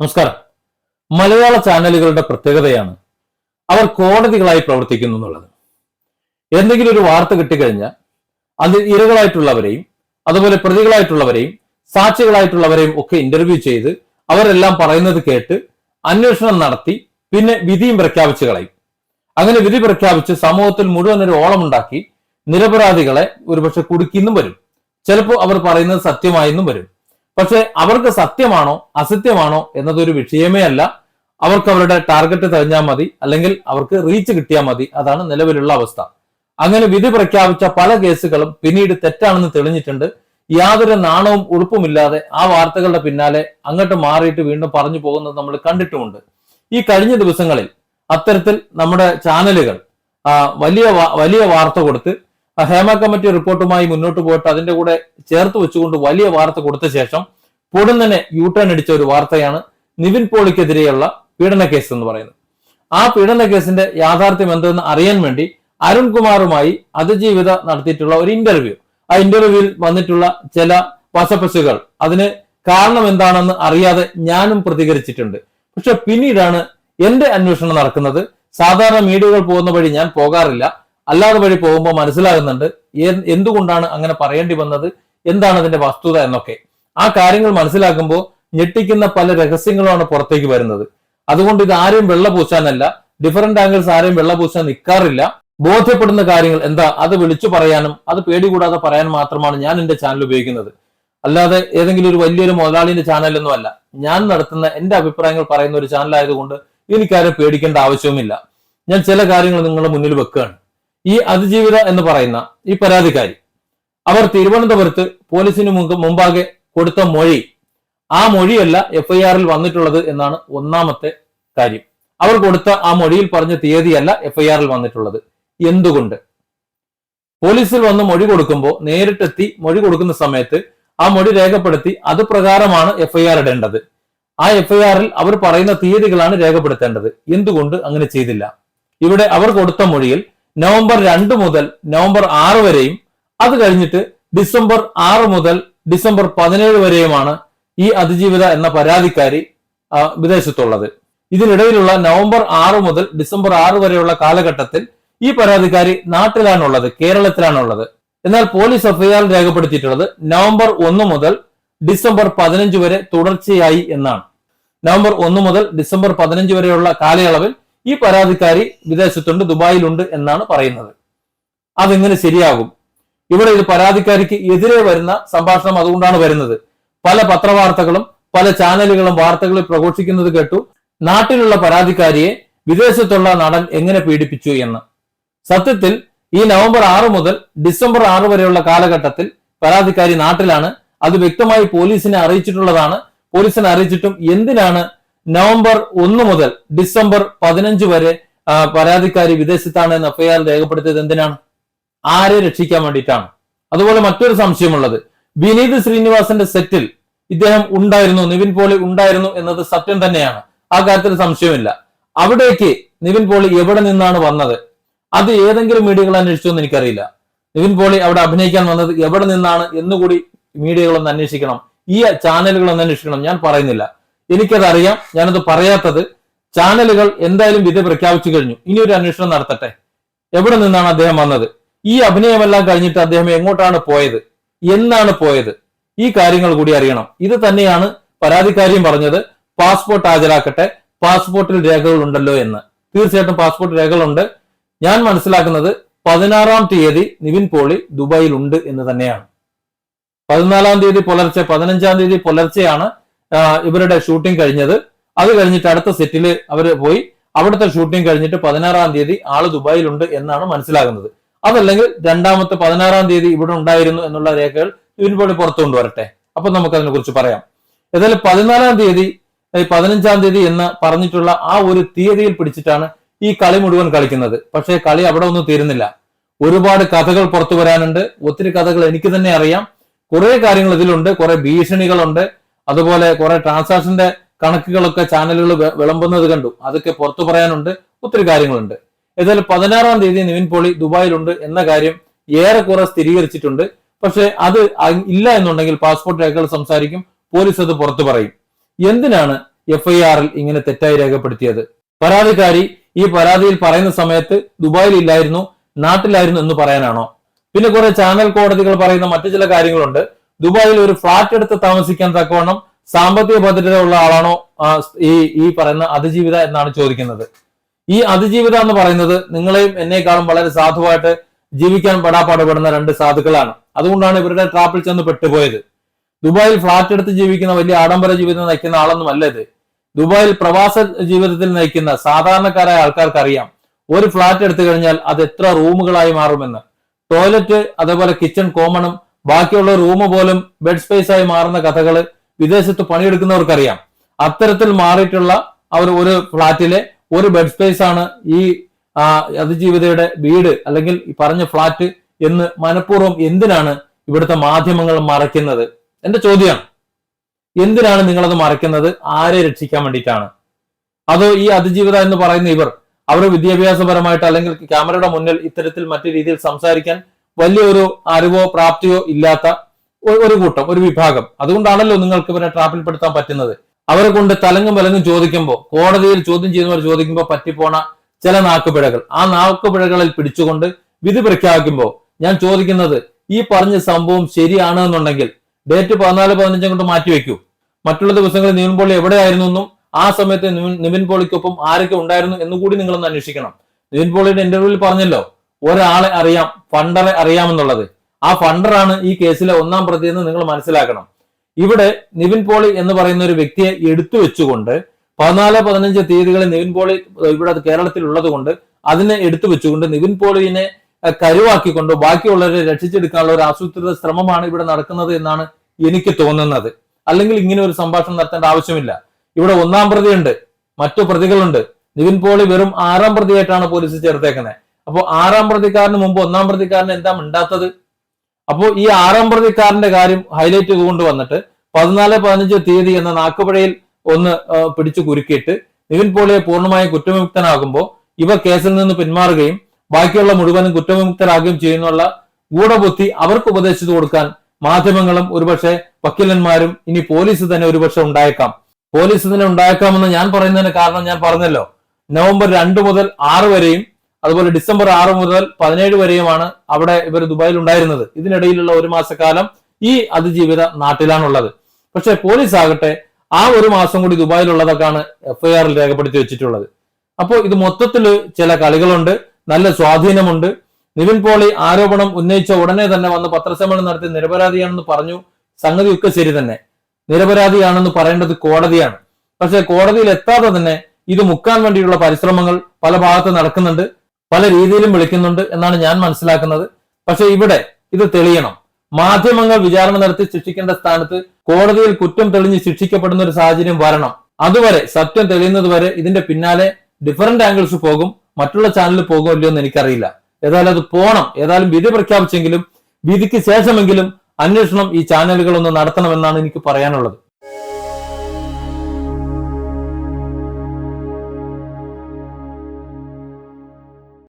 നമസ്കാരം. മലയാള ചാനലുകളുടെ പ്രത്യേകതയാണ് അവർ കോടതികളായി പ്രവർത്തിക്കുന്നു എന്നുള്ളത്. എന്തെങ്കിലും ഒരു വാർത്ത കിട്ടിക്കഴിഞ്ഞാൽ അത് ഇരകളായിട്ടുള്ളവരെയും അതുപോലെ പ്രതികളായിട്ടുള്ളവരെയും സാക്ഷികളായിട്ടുള്ളവരെയും ഒക്കെ ഇന്റർവ്യൂ ചെയ്ത് അവരെല്ലാം പറയുന്നത് കേട്ട് അന്വേഷണം നടത്തി പിന്നെ വിധിയും പ്രഖ്യാപിച്ചു കളയും. അങ്ങനെ വിധി പ്രഖ്യാപിച്ച് സമൂഹത്തിൽ മുഴുവൻ ഒരു ഓളമുണ്ടാക്കി നിരപരാധികളെ ഒരുപക്ഷെ കുടുക്കിന്നും വരും. ചിലപ്പോൾ അവർ പറയുന്നത് സത്യമായെന്നും വരും. പക്ഷെ അവർക്ക് സത്യമാണോ അസത്യമാണോ എന്നതൊരു വിഷയമേ അല്ല. അവർക്ക് അവരുടെ ടാർഗറ്റ് തികഞ്ഞാൽ മതി അല്ലെങ്കിൽ അവർക്ക് റീച്ച് കിട്ടിയാൽ മതി. അതാണ് നിലവിലുള്ള അവസ്ഥ. അങ്ങനെ വിധി പ്രഖ്യാപിച്ച പല കേസുകളും പിന്നീട് തെറ്റാണെന്ന് തെളിഞ്ഞിട്ടുണ്ട്. യാതൊരു നാണവും ഉറുപ്പുമില്ലാതെ ആ വാർത്തകളുടെ പിന്നാലെ അങ്ങോട്ട് മാറിയിട്ട് വീണ്ടും പറഞ്ഞു പോകുന്നത് നമ്മൾ കണ്ടിട്ടുമുണ്ട്. ഈ കഴിഞ്ഞ ദിവസങ്ങളിൽ അത്തരത്തിൽ നമ്മുടെ ചാനലുകൾ വലിയ വലിയ വാർത്ത കൊടുത്ത് ഹേമ കമ്മിറ്റി റിപ്പോർട്ടുമായി മുന്നോട്ട് പോയിട്ട് അതിന്റെ കൂടെ ചേർത്ത് വെച്ചുകൊണ്ട് വലിയ വാർത്ത കൊടുത്ത ശേഷം ഉടൻ തന്നെ യു ടേൺ അടിച്ച ഒരു വാർത്തയാണ് നിവിൻ പോളിക്കെതിരെയുള്ള പീഡന കേസ് എന്ന് പറയുന്നത്. ആ പീഡന കേസിന്റെ യാഥാർത്ഥ്യം എന്തെന്ന് അറിയാൻ വേണ്ടി അരുൺകുമാറുമായി അതിജീവിത നടത്തിയിട്ടുള്ള ഒരു ഇന്റർവ്യൂ ആ ഇന്റർവ്യൂവിൽ വന്നിട്ടുള്ള ചില വശപ്പശുകൾ അതിന് കാരണം എന്താണെന്ന് അറിയാതെ ഞാനും പ്രതികരിച്ചിട്ടുണ്ട്. പക്ഷെ പിന്നീടാണ് എന്റെ അന്വേഷണം നടക്കുന്നത്. സാധാരണ മീഡിയകൾ പോകുന്ന വഴി ഞാൻ പോകാറില്ല. അല്ലാതെ വഴി പോകുമ്പോൾ മനസ്സിലാകുന്നുണ്ട് എന്തുകൊണ്ടാണ് അങ്ങനെ പറയേണ്ടി വന്നത് എന്താണ് അതിന്റെ വസ്തുത എന്നൊക്കെ. ആ കാര്യങ്ങൾ മനസ്സിലാക്കുമ്പോൾ ഞെട്ടിക്കുന്ന പല രഹസ്യങ്ങളുമാണ് പുറത്തേക്ക് വരുന്നത്. അതുകൊണ്ട് ഇത് ആരെയും വെള്ള പൂശാനല്ല ഡിഫറെന്റ് ആംഗിൾസ് ആരെയും വെള്ള പൂശാൻ നിൽക്കാറില്ല ബോധ്യപ്പെടുന്ന കാര്യങ്ങൾ എന്താ അത് വിളിച്ചു പറയാനും അത് പേടികൂടാതെ പറയാൻ മാത്രമാണ് ഞാൻ എന്റെ ചാനൽ ഉപയോഗിക്കുന്നത്. അല്ലാതെ ഏതെങ്കിലും ഒരു വലിയൊരു മുതലാളിന്റെ ചാനലൊന്നും അല്ല. ഞാൻ നടത്തുന്ന എന്റെ അഭിപ്രായങ്ങൾ പറയുന്ന ഒരു ചാനൽ ആയതുകൊണ്ട് എനിക്കാരും പേടിക്കേണ്ട ആവശ്യവുമില്ല. ഞാൻ ചില കാര്യങ്ങൾ നിങ്ങളുടെ മുന്നിൽ വെക്കുകയാണ്. ഈ അതിജീവിത എന്ന് പറയുന്ന ഈ പരാതിക്കാരി അവർ തിരുവനന്തപുരത്ത് പോലീസിന് മുമ്പ് മുമ്പാകെ കൊടുത്ത മൊഴി ആ മൊഴിയല്ല എഫ്ഐആറിൽ വന്നിട്ടുള്ളത് എന്നാണ് ഒന്നാമത്തെ കാര്യം. അവർ കൊടുത്ത ആ മൊഴിയിൽ പറഞ്ഞ തീയതിയല്ല എഫ്ഐആറിൽ വന്നിട്ടുള്ളത്. എന്തുകൊണ്ട്? പോലീസിൽ വന്ന് മൊഴി കൊടുക്കുമ്പോൾ നേരിട്ടെത്തി മൊഴി കൊടുക്കുന്ന സമയത്ത് ആ മൊഴി രേഖപ്പെടുത്തി അത് പ്രകാരമാണ് എഫ്ഐആർ ഇടേണ്ടത്. ആ എഫ്ഐആറിൽ അവർ പറയുന്ന തീയതികളാണ് രേഖപ്പെടുത്തേണ്ടത്. എന്തുകൊണ്ട് അങ്ങനെ ചെയ്തില്ല? ഇവിടെ അവർ കൊടുത്ത മൊഴിയിൽ നവംബർ രണ്ട് മുതൽ നവംബർ ആറ് വരെയും അത് കഴിഞ്ഞിട്ട് ഡിസംബർ ആറ് മുതൽ ഡിസംബർ പതിനേഴ് വരെയുമാണ് ഈ അതിജീവിത എന്ന പരാതിക്കാരി വിദേശത്തുള്ളത്. ഇതിനിടയിലുള്ള നവംബർ ആറ് മുതൽ ഡിസംബർ ആറ് വരെയുള്ള കാലഘട്ടത്തിൽ ഈ പരാതിക്കാരി നാട്ടിലാണുള്ളത് കേരളത്തിലാണുള്ളത്. എന്നാൽ പോലീസ് എഫ്ഐആർ രേഖപ്പെടുത്തിയിട്ടുള്ളത് നവംബർ ഒന്ന് മുതൽ ഡിസംബർ പതിനഞ്ച് വരെ തുടർച്ചയായി എന്നാണ്. നവംബർ ഒന്ന് മുതൽ ഡിസംബർ പതിനഞ്ച് വരെയുള്ള കാലയളവിൽ ഈ പരാതിക്കാരി വിദേശത്തുണ്ട് ദുബായിലുണ്ട് എന്നാണ് പറയുന്നത്. അതെങ്ങനെ ശരിയാകും? ഇവിടെ ഇത് പരാതിക്കാരിക്ക് എതിരെ വരുന്ന സംഭാഷണം അതുകൊണ്ടാണ് വരുന്നത്. പല പത്രവാർത്തകളും പല ചാനലുകളും വാർത്തകളിൽ പ്രഘോഷിക്കുന്നത് കേട്ടു നാട്ടിലുള്ള പരാതിക്കാരിയെ വിദേശത്തുള്ള നടൻ എങ്ങനെ പീഡിപ്പിച്ചു എന്ന്. സത്യത്തിൽ ഈ നവംബർ ആറ് മുതൽ ഡിസംബർ ആറ് വരെയുള്ള കാലഘട്ടത്തിൽ പരാതിക്കാരി നാട്ടിലാണ്. അത് വ്യക്തമായി പോലീസിനെ അറിയിച്ചിട്ടുള്ളതാണ്. പോലീസിനെ അറിയിച്ചിട്ടും എന്തിനാണ് നവംബർ ഒന്ന് മുതൽ ഡിസംബർ പതിനഞ്ച് വരെ പരാതിക്കാരി വിദേശത്താണ് എന്ന് എഫ്ഐആർ രേഖപ്പെടുത്തിയത് എന്തിനാണ്? ആരെ രക്ഷിക്കാൻ വേണ്ടിയിട്ടാണ്. അതുപോലെ മറ്റൊരു സംശയമുള്ളത്. വിനീത് ശ്രീനിവാസന്റെ സെറ്റിൽ ഇദ്ദേഹം ഉണ്ടായിരുന്നു നിവിൻ പോളി ഉണ്ടായിരുന്നു എന്നത് സത്യം തന്നെയാണ്. ആ കാര്യത്തിൽ സംശയമില്ല. അവിടേക്ക് നിവിൻ പോളി എവിടെ നിന്നാണ് വന്നത്? അത് ഏതെങ്കിലും മീഡിയകൾ അന്വേഷിച്ചോ എന്ന് എനിക്കറിയില്ല. നിവിൻ പോളി അവിടെ അഭിനയിക്കാൻ വന്നത് എവിടെ നിന്നാണ് എന്നുകൂടി മീഡിയകളൊന്ന് അന്വേഷിക്കണം. ഈ ചാനലുകളൊന്ന് അന്വേഷിക്കണം. ഞാൻ പറയുന്നില്ല. എനിക്കത് അറിയാം ഞാനത് പറയാത്തത്. ചാനലുകൾ എന്തായാലും വിധി പ്രഖ്യാപിച്ചു കഴിഞ്ഞു. ഇനി ഒരു അന്വേഷണം നടത്തട്ടെ. എവിടെ നിന്നാണ് അദ്ദേഹം വന്നത്? ഈ അഭിനയമെല്ലാം കഴിഞ്ഞിട്ട് അദ്ദേഹം എങ്ങോട്ടാണ് പോയത്? എന്നാണ് പോയത്? ഈ കാര്യങ്ങൾ കൂടി അറിയണം. ഇത് തന്നെയാണ് പരാതിക്കാരിയും പറഞ്ഞത് പാസ്പോർട്ട് ഹാജരാക്കട്ടെ പാസ്പോർട്ടിൽ രേഖകൾ ഉണ്ടല്ലോ എന്ന്. തീർച്ചയായിട്ടും പാസ്പോർട്ട് രേഖകളുണ്ട്. ഞാൻ മനസ്സിലാക്കുന്നത് പതിനാറാം തീയതി നിവിൻ പോളി ദുബായിൽ ഉണ്ട് എന്ന് തന്നെയാണ്. പതിനാലാം തീയതി പുലർച്ചെ പതിനഞ്ചാം തീയതി പുലർച്ചെയാണ് ഇവരുടെ ഷൂട്ടിംഗ് കഴിഞ്ഞത്. അത് കഴിഞ്ഞിട്ട് അടുത്ത സെറ്റിൽ അവർ പോയി. അവിടുത്തെ ഷൂട്ടിംഗ് കഴിഞ്ഞിട്ട് പതിനാറാം തീയതി ആൾ ദുബായിലുണ്ട് എന്നാണ് മനസ്സിലാകുന്നത്. അതല്ലെങ്കിൽ രണ്ടാമത്തെ പതിനാറാം തീയതി ഇവിടെ ഉണ്ടായിരുന്നു എന്നുള്ള രേഖകൾ നിവിൻ പുറത്തുകൊണ്ട് വരട്ടെ അപ്പൊ നമുക്ക് അതിനെ കുറിച്ച് പറയാം. ഏതായാലും പതിനാലാം തീയതി പതിനഞ്ചാം തീയതി എന്ന് പറഞ്ഞിട്ടുള്ള ആ ഒരു തീയതിയിൽ പിടിച്ചിട്ടാണ് ഈ കളി മുഴുവൻ കളിക്കുന്നത്. പക്ഷേ കളി അവിടെ ഒന്നും തീരുന്നില്ല. ഒരുപാട് കഥകൾ പുറത്തു വരാനുണ്ട്. ഒത്തിരി കഥകൾ എനിക്ക് തന്നെ അറിയാം. കുറെ കാര്യങ്ങൾ ഇതിലുണ്ട്. കുറെ ഭീഷണികളുണ്ട്. അതുപോലെ കുറെ ട്രാൻസാക്ഷന്റെ കണക്കുകളൊക്കെ ചാനലുകൾ വിളമ്പുന്നത് കണ്ടു. അതൊക്കെ പുറത്തു പറയാനുണ്ട്. ഒത്തിരി കാര്യങ്ങളുണ്ട്. ഏതായാലും പതിനാറാം തീയതി നിവിൻ പോളി ദുബായിലുണ്ട് എന്ന കാര്യം ഏറെക്കുറെ സ്ഥിരീകരിച്ചിട്ടുണ്ട്. പക്ഷെ അത് ഇല്ല എന്നുണ്ടെങ്കിൽ പാസ്പോർട്ട് രേഖകൾ സംസാരിക്കും. പോലീസ് അത് പുറത്തു പറയും. എന്തിനാണ് എഫ്ഐആറിൽ ഇങ്ങനെ തെറ്റായി രേഖപ്പെടുത്തിയത്? പരാതിക്കാരി ഈ പരാതിയിൽ പറയുന്ന സമയത്ത് ദുബായിൽ ഇല്ലായിരുന്നു നാട്ടിലായിരുന്നു എന്ന് പറയാനാണോ? പിന്നെ കുറെ ചാനൽ കോടതികൾ പറയുന്ന മറ്റു ചില കാര്യങ്ങളുണ്ട്. ദുബായിൽ ഒരു ഫ്ളാറ്റ് എടുത്ത് താമസിക്കാൻ തക്കവണ്ണം സാമ്പത്തിക ഭദ്രത ഉള്ള ആളാണോ ഈ ഈ പറയുന്ന അതിജീവിത എന്നാണ് ചോദിക്കുന്നത്. ഈ അതിജീവിത എന്ന് പറയുന്നത് നിങ്ങളെയും എന്നെക്കാളും വളരെ സാധുവായിട്ട് ജീവിക്കാൻ പെടാപ്പാടുപെടുന്ന രണ്ട് സാധുക്കളാണ്. അതുകൊണ്ടാണ് ഇവരുടെ ട്രാപ്പിൽ ചെന്ന് പെട്ടുപോയത്. ദുബായിൽ ഫ്ളാറ്റ് എടുത്ത് ജീവിക്കുന്ന വലിയ ആഡംബര ജീവിതം നയിക്കുന്ന ആളൊന്നും അല്ല ഇത്. ദുബായിൽ പ്രവാസ ജീവിതത്തിൽ നയിക്കുന്ന സാധാരണക്കാരായ ആൾക്കാർക്ക് അറിയാം ഒരു ഫ്ളാറ്റ് എടുത്തു കഴിഞ്ഞാൽ അത് എത്ര റൂമുകളായി മാറുമെന്ന്. ടോയ്ലറ്റ് അതേപോലെ കിച്ചൺ കോമണും ബാക്കിയുള്ള റൂം പോലും ബെഡ് സ്പേസ് ആയി മാറുന്ന കഥകൾ വിദേശത്ത് പണിയെടുക്കുന്നവർക്കറിയാം. അത്തരത്തിൽ മാറിയിട്ടുള്ള അവർ ഒരു ഫ്ളാറ്റിലെ ഒരു ബെഡ് സ്പേസ് ആണ് ഈ അതിജീവിതയുടെ വീട് അല്ലെങ്കിൽ ഈ പറഞ്ഞ ഫ്ളാറ്റ് എന്ന് മനഃപൂർവം എന്തിനാണ് ഇവിടുത്തെ മാധ്യമങ്ങൾ മറയ്ക്കുന്നത്? എന്റെ ചോദ്യമാണ്. എന്തിനാണ് നിങ്ങളത് മറയ്ക്കുന്നത്? ആരെ രക്ഷിക്കാൻ വേണ്ടിയിട്ടാണ്? അതോ ഈ അതിജീവിത എന്ന് പറയുന്ന ഇവർ അവർ വിദ്യാഭ്യാസപരമായിട്ട് അല്ലെങ്കിൽ ക്യാമറയുടെ മുന്നിൽ ഇത്തരത്തിൽ മറ്റു രീതിയിൽ സംസാരിക്കാൻ വലിയൊരു അറിവോ പ്രാപ്തിയോ ഇല്ലാത്ത ഒരു കൂട്ടം ഒരു വിഭാഗം. അതുകൊണ്ടാണല്ലോ നിങ്ങൾക്ക് ഇവരെ ട്രാപ്പിൽപ്പെടുത്താൻ പറ്റുന്നത്. അവരെ കൊണ്ട് തലങ്ങും വിലങ്ങും ചോദിക്കുമ്പോൾ കോടതിയിൽ ചോദ്യം ചെയ്യുന്നവർ ചോദിക്കുമ്പോൾ പറ്റിപ്പോണ ചില നാക്കുപിഴകൾ. ആ നാക്കുപിഴകളിൽ പിടിച്ചുകൊണ്ട് വിധി പ്രഖ്യാപിക്കുമ്പോൾ ഞാൻ ചോദിക്കുന്നത് ഈ പറഞ്ഞ സംഭവം ശരിയാണ് എന്നുണ്ടെങ്കിൽ ഡേറ്റ് പതിനാല് പതിനഞ്ചും കൊണ്ട് മാറ്റിവെക്കൂ മറ്റുള്ള ദിവസങ്ങളിൽ നിവിൻ പോളി എവിടെയായിരുന്നു എന്നും ആ സമയത്ത് നിവിൻ- പോളിക്കൊപ്പം ആരൊക്കെ ഉണ്ടായിരുന്നു എന്നുകൂടി നിങ്ങളൊന്ന് അന്വേഷിക്കണം. നിവിൻ പോളിയുടെ ഇന്റർവ്യൂവിൽ പറഞ്ഞല്ലോ ഒരാളെ അറിയാം ഫണ്ടറെ അറിയാമെന്നുള്ളത്. ആ ഫണ്ടറാണ് ഈ കേസിലെ ഒന്നാം പ്രതി എന്ന് നിങ്ങൾ മനസ്സിലാക്കണം. ഇവിടെ നിവിൻ പോളി എന്ന് പറയുന്ന ഒരു വ്യക്തിയെ എടുത്തു വെച്ചുകൊണ്ട് പതിനാല് പതിനഞ്ച് തീയതികളിൽ നിവിൻ പോളി ഇവിടെ കേരളത്തിൽ ഉള്ളത് കൊണ്ട് അതിനെ എടുത്തു വെച്ചുകൊണ്ട് നിവിൻ പോളിനെ കരുവാക്കിക്കൊണ്ട് ബാക്കിയുള്ളവരെ രക്ഷിച്ചെടുക്കാനുള്ള ഒരു ആസൂത്രിത ശ്രമമാണ് ഇവിടെ നടക്കുന്നത് എന്നാണ് എനിക്ക് തോന്നുന്നത്. അല്ലെങ്കിൽ ഇങ്ങനെ ഒരു സംഭാഷണം നടത്തേണ്ട ആവശ്യമില്ല. ഇവിടെ ഒന്നാം പ്രതിയുണ്ട് മറ്റു പ്രതികളുണ്ട്. നിവിൻ പോളി വെറും ആറാം പ്രതിയായിട്ടാണ് പോലീസ് ചേർത്തേക്കുന്നത്. അപ്പോൾ ആറാം പ്രതിക്കാരന് മുമ്പ് ഒന്നാം പ്രതിക്കാരന് എന്താ മിണ്ടാത്തത്? അപ്പോൾ ഈ ആറാം പ്രതിക്കാരന്റെ കാര്യം ഹൈലൈറ്റ് ചെയ്തുകൊണ്ട് വന്നിട്ട് പതിനാല് പതിനഞ്ച് തീയതി എന്ന നാക്കുപുഴയിൽ ഒന്ന് പിടിച്ചു കുരുക്കിയിട്ട് നിവിൻ പോളിയെ പൂർണമായും കുറ്റവിമുക്തനാകുമ്പോൾ ഇവ കേസിൽ നിന്ന് പിന്മാറുകയും ബാക്കിയുള്ള മുഴുവനും കുറ്റവിമുക്തരാകുകയും ചെയ്യുന്നുള്ള ഗൂഢബുദ്ധി അവർക്ക് ഉപദേശിച്ചു കൊടുക്കാൻ മാധ്യമങ്ങളും ഒരുപക്ഷെ വക്കീലന്മാരും ഇനി പോലീസ് തന്നെ ഒരുപക്ഷെ ഉണ്ടായേക്കാം. പോലീസ് തന്നെ ഉണ്ടായേക്കാമെന്ന് ഞാൻ പറയുന്നതിന് കാരണം ഞാൻ പറഞ്ഞല്ലോ. നവംബർ രണ്ട് മുതൽ ആറ് വരെയും അതുപോലെ ഡിസംബർ ആറ് മുതൽ പതിനേഴ് വരെയുമാണ് അവിടെ ഇവർ ദുബായിൽ ഉണ്ടായിരുന്നത്. ഇതിനിടയിലുള്ള ഒരു മാസക്കാലം ഈ അതിജീവിത നാട്ടിലാണുള്ളത്. പക്ഷെ പോലീസ് ആകട്ടെ ആ ഒരു മാസം കൂടി ദുബായിൽ ദുബായിലുള്ളതൊക്കെയാണ് എഫ്ഐആറിൽ രേഖപ്പെടുത്തി വെച്ചിട്ടുള്ളത്. അപ്പോൾ ഇത് മൊത്തത്തിൽ ചില കളികളുണ്ട് നല്ല സ്വാധീനമുണ്ട്. നിവിൻ പോളി ആരോപണം ഉന്നയിച്ച ഉടനെ തന്നെ വന്ന് പത്രസമ്മേളനം നടത്തി നിരപരാധിയാണെന്ന് പറഞ്ഞു. സംഗതിയൊക്കെ ശരി തന്നെ. നിരപരാധിയാണെന്ന് പറയേണ്ടത് കോടതിയാണ്. പക്ഷേ കോടതിയിൽ എത്താതെ തന്നെ ഇത് മുക്കാൻ വേണ്ടിയുള്ള പരിശ്രമങ്ങൾ പല ഭാഗത്ത് നടക്കുന്നുണ്ട്. പല രീതിയിലും വിളിക്കുന്നുണ്ട് എന്നാണ് ഞാൻ മനസ്സിലാക്കുന്നത്. പക്ഷെ ഇവിടെ ഇത് തെളിയണം. മാധ്യമങ്ങൾ വിചാരണ നടത്തി ശിക്ഷിക്കേണ്ട സ്ഥാനത്ത് കോടതിയിൽ കുറ്റം തെളിഞ്ഞ് ശിക്ഷിക്കപ്പെടുന്ന ഒരു സാഹചര്യം വരണം. അതുവരെ സത്യം തെളിയുന്നത് വരെ ഇതിന്റെ പിന്നാലെ ഡിഫറന്റ് ആംഗിൾസ് പോകും. മറ്റുള്ള ചാനലിൽ പോകുമല്ലോ എന്ന് എനിക്കറിയില്ല. ഏതായാലും അത് പോണം. ഏതായാലും വിധി പ്രഖ്യാപിച്ചെങ്കിലും വിധിക്ക് ശേഷമെങ്കിലും അന്വേഷണം ഈ ചാനലുകൾ ഒന്ന് നടത്തണമെന്നാണ് എനിക്ക് പറയാനുള്ളത്.